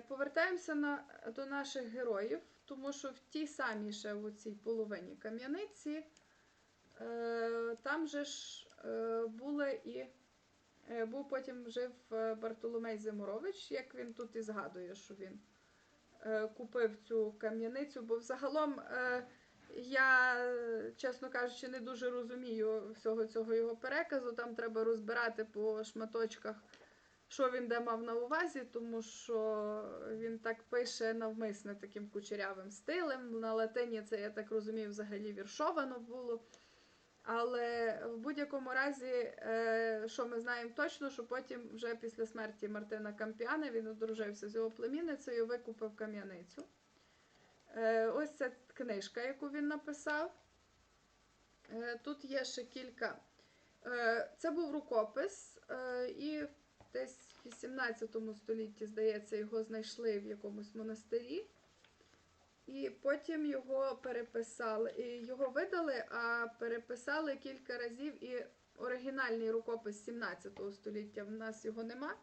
Повертаємося на, до наших героїв, тому що в тій самій ще в цій половині кам'яниці е, там же ж е, були і е, був потім жив е, Бартоломей Зимурович, як він тут і згадує, що він е, купив цю кам'яницю, бо взагалом е, я, чесно кажучи, не дуже розумію всього цього його переказу. Там треба розбирати по шматочках, що він де мав на увазі, тому що він так пише навмисне таким кучерявим стилем. На латині це, я так розумію, взагалі віршовано було. Але в будь-якому разі, е, що ми знаємо точно, що потім, вже після смерті Мартина Кампіана, він одружився з його племінницею, викупив кам'яницю. Е, Ось ця книжка, яку він написав. Е, Тут є ще кілька. Це був рукопис, і десь 18 столітті, здається, його знайшли в якомусь монастирі. І потім його переписали. І його видали, а переписали кілька разів. І оригінальний рукопис 17 століття в нас його нема.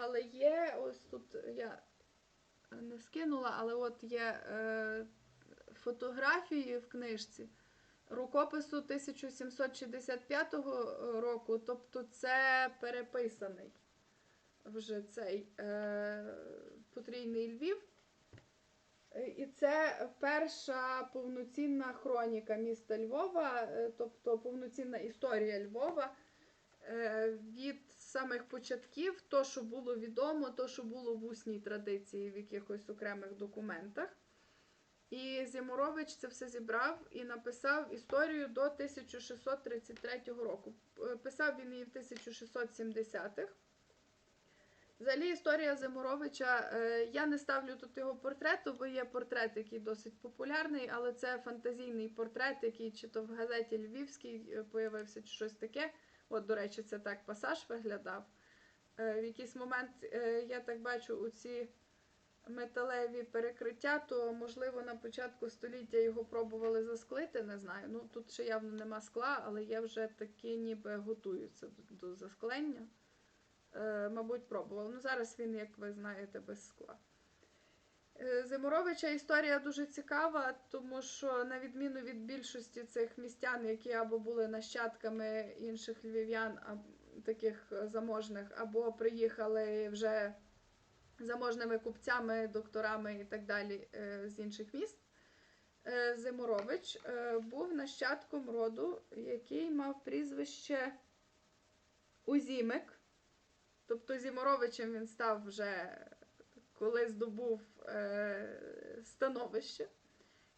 Але є, ось тут я не скинула, але от є е, фотографії в книжці рукопису 1765 року, тобто це переписаний вже цей е, потрійний Львів. Е, І це перша повноцінна хроніка міста Львова, е, тобто повноцінна історія Львова е, від самих початків, то, що було відомо, то, що було в усній традиції в якихось окремих документах. І Зімурович це все зібрав і написав історію до 1633 року. Писав він її в 1670-х. Взагалі, історія Зимуровича, е, я не ставлю тут його портрету, бо є портрет, який досить популярний, але це фантазійний портрет, який чи то в газеті Львівській е, появився, чи щось таке. От, до речі, це так пасаж виглядав. Е, В якийсь момент я так бачу у ці металеві перекриття, то можливо на початку століття його пробували засклити, не знаю. Ну тут ще явно нема скла, але є вже такі ніби готуються до, до засклення. Е, мабуть, пробували. Ну зараз він, як ви знаєте, без скла. Е, Зимуровича історія дуже цікава, тому що, на відміну від більшості цих містян, які або були нащадками інших львів'ян, таких заможних, або приїхали вже заможними купцями, докторами і так далі е, з інших міст. Зимурович був нащадком роду, який мав прізвище Узімик. Тобто Зімуровичем він став вже коли здобув е, становище.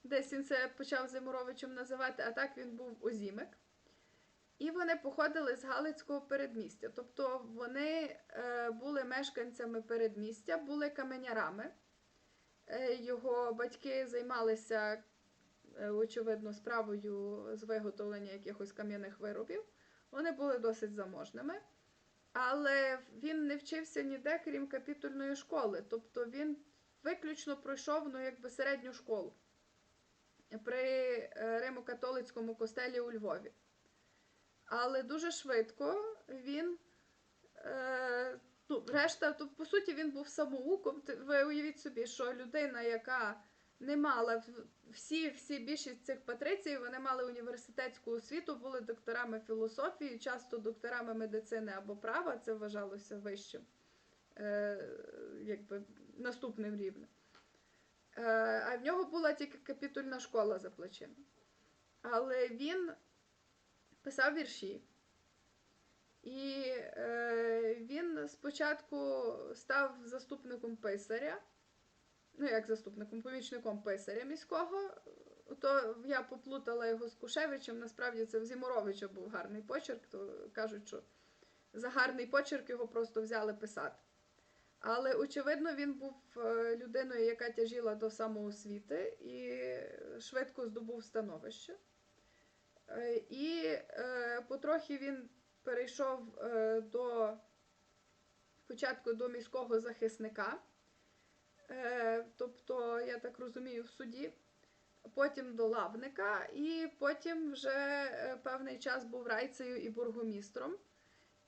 Десь він це почав Зимуровичем називати, а так він був Озімик. І вони походили з Галицького передмістя. Тобто вони е, були мешканцями передмістя, були каменярами. Е, його батьки займалися, е, очевидно, справою з виготовлення якихось кам'яних виробів. Вони були досить заможними. Але він не вчився ніде, крім капітульної школи. Тобто він виключно пройшов ну, якби середню школу при е, Римо-католицькому костелі у Львові. Але дуже швидко він. Е, ну, решта, то, по суті, він був самоуком. Ви уявіть собі, що людина, яка не мала всі, всі більшість цих патрицій, вони мали університетську освіту, були докторами філософії, часто докторами медицини або права, це вважалося вищим, е, якби наступним рівнем. Е, а в нього була тільки капітульна школа за плечима. Але він писав вірші. І е, він спочатку став заступником писаря, ну як заступником, помічником писаря міського. То я поплутала його з Кушевичем. Насправді це в Зімуровича був гарний почерк, то кажуть, що за гарний почерк його просто взяли писати. Але, очевидно, він був е, людиною, яка тяжіла до самоосвіти і швидко здобув становище. Е, І е, потрохи він перейшов до спочатку до міського захисника, тобто, я так розумію, в суді, потім до лавника, і потім вже е, певний час був райцею і бургомістром.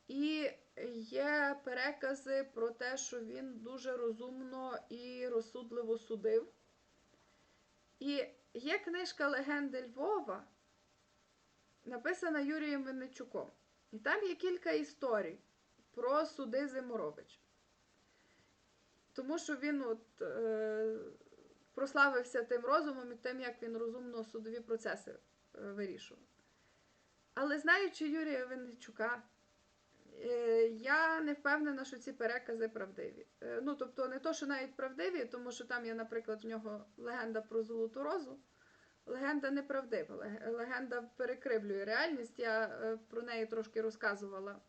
І є перекази про те, що він дуже розумно і розсудливо судив. І є книжка Легенди Львова, написана Юрієм Винничуком. І там є кілька історій про суди Зиморовича. Тому що він от, е, прославився тим розумом і тим, як він розумно судові процеси е, вирішував. Але знаючи Юрія Винничука, е, я не впевнена, що ці перекази правдиві. Е, ну, тобто, не то, що навіть правдиві, тому що там є, наприклад, в нього легенда про Золоту Розу. Легенда неправдива, легенда перекривлює реальність. Я е, про неї трошки розказувала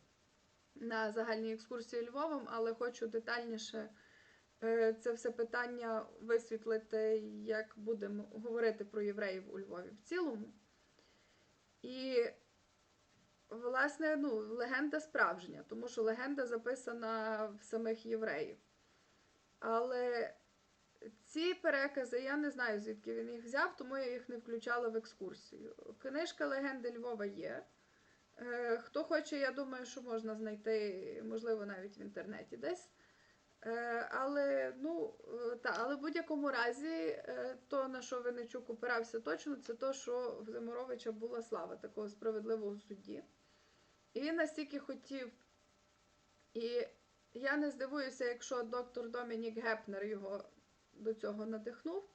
на загальній екскурсії Львовом, але хочу детальніше це все питання висвітлити, як будемо говорити про євреїв у Львові в цілому. І, власне, ну, легенда справжня, тому що легенда записана в самих євреїв. Але ці перекази я не знаю, звідки він їх взяв, тому я їх не включала в екскурсію. Книжка Легенди Львова є. Е, Хто хоче, я думаю, що можна знайти, можливо, навіть в інтернеті десь. Е, Але ну, е, та, але в будь-якому разі, е, то, на що Винничук опирався точно, це то, що в Зиморовича була слава такого справедливого судді. І він настільки хотів. І я не здивуюся, якщо доктор Домінік Гепнер його до цього надихнув.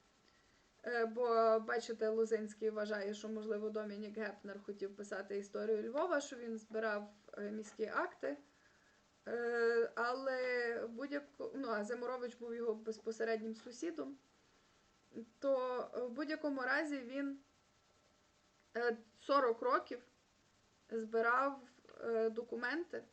Бо, бачите, Лозинський вважає, що, можливо, Домінік Гепнер хотів писати історію Львова, що він збирав міські акти. Е, Але будь-яко, ну, а Зиморович був його безпосереднім сусідом, то в будь-якому разі він е, 40 років збирав е, документи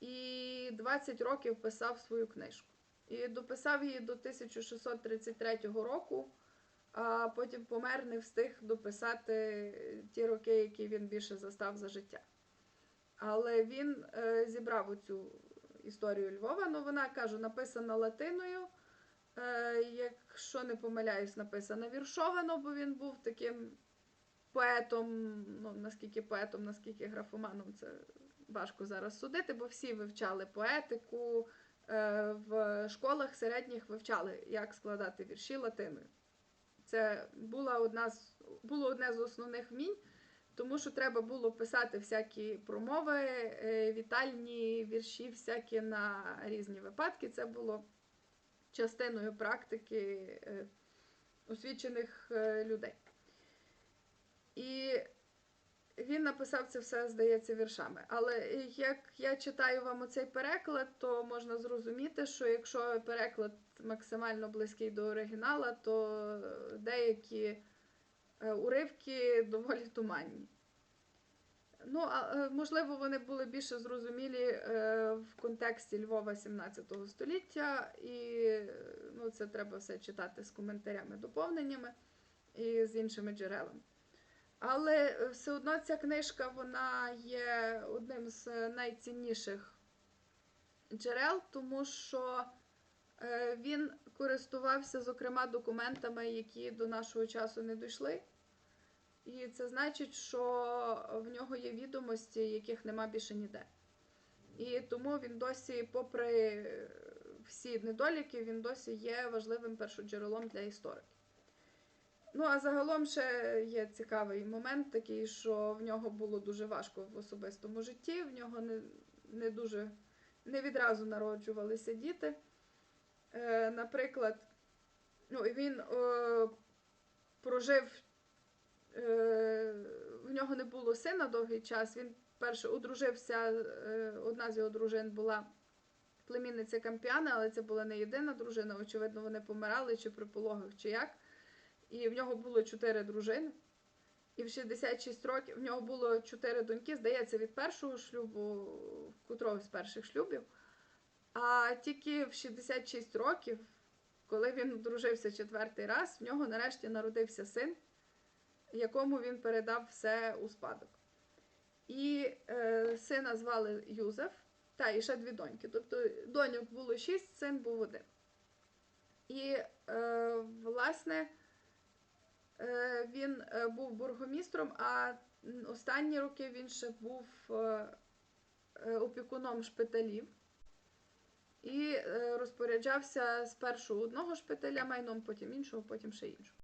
і 20 років писав свою книжку. І дописав її до 1633 року, а потім помер, не встиг дописати ті роки, які він більше застав за життя. Але він е, зібрав оцю історію Львова. Ну, вона кажу, написана латиною. Е, якщо не помиляюсь, написана віршовано, бо він був таким поетом. Ну, наскільки поетом, наскільки графоманом, це важко зараз судити, бо всі вивчали поетику. Е, в школах середніх вивчали, як складати вірші латиною. Це була одна з, було одне з основних вмінь, тому що треба було писати всякі промови, е, вітальні вірші, всякі на різні випадки. Це було частиною практики е, освічених е, людей. І він написав це все, здається, віршами. Але як я читаю вам оцей переклад, то можна зрозуміти, що якщо переклад максимально близький до оригінала, то деякі уривки доволі туманні. Ну, а е, можливо, вони були більше зрозумілі е, в контексті Львова 17 століття, і е, ну, це треба все читати з коментарями, доповненнями і з іншими джерелами. Але е, все одно ця книжка вона є одним з найцінніших джерел, тому що е, він користувався, зокрема, документами, які до нашого часу не дійшли. І це значить, що в нього є відомості, яких нема більше ніде. І тому він досі, попри всі недоліки, він досі є важливим першоджерелом для істориків. Ну, а загалом ще є цікавий момент такий, що в нього було дуже важко в особистому житті, в нього не, не дуже не відразу народжувалися діти. Е, наприклад, ну, він е, прожив, в нього не було сина довгий час. Він перше одружився, е, одна з його дружин була племінниця Кампіана, але це була не єдина дружина. Очевидно, вони помирали чи при пологах, чи як. І в нього було чотири дружини. І в 66 років в нього було чотири доньки, здається, від першого шлюбу, котрого з перших шлюбів. А тільки в 66 років, коли він одружився четвертий раз, в нього нарешті народився син, якому він передав все у спадок. І е, сина звали Юзеф, та і ще дві доньки. Тобто доньок було шість, син був один. І, е, власне, е, він е, був бургомістром, а останні роки він ще був е, е, опікуном шпиталів і е, розпоряджався спершу одного шпиталя майном, потім іншого, потім ще іншого.